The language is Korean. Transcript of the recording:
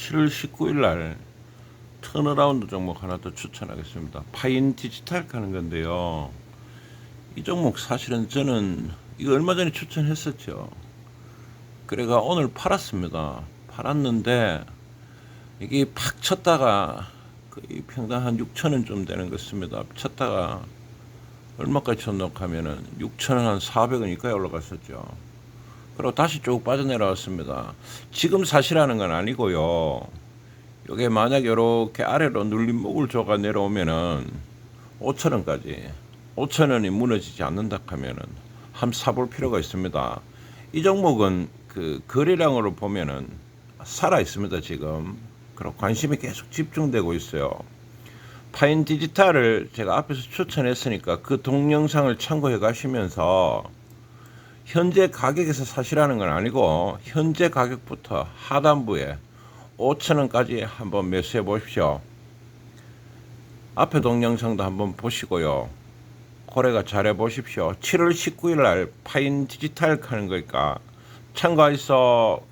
7월 19일 날 턴어라운드 종목 하나 더 추천하겠습니다. 파인 디지털 하는 건데요. 이 종목 사실은 저는 이거 얼마 전에 추천했었죠. 그래가 오늘 팔았습니다. 팔았는데 이게 팍 쳤다가 거의 평당 한 6천 원 좀 되는 것습니다. 쳤다가 얼마까지 쳤노 하면은 6천 원 한 400원 이까지 올라갔었죠. 그리고 다시 쭉 빠져내려왔습니다. 지금 사시라는 건 아니고요. 이게 만약 이렇게 아래로 눌림목을 줘가 내려오면은 5천 원까지 5천 원이 무너지지 않는다 하면은 한 사볼 필요가 있습니다. 이 종목은 그 거래량으로 보면은 살아 있습니다 지금. 그리고 관심이 계속 집중되고 있어요. 파인 디지털을 제가 앞에서 추천했으니까 그 동영상을 참고해 가시면서 현재 가격에서 사시라는 건 아니고 현재 가격부터 하단부에 5천 원까지 한번 매수해 보십시오. 앞에 동영상도 한번 보시고요. 고래가 잘해 보십시오. 7월 19일 날 파인 디지털 하는 거니까 참고해서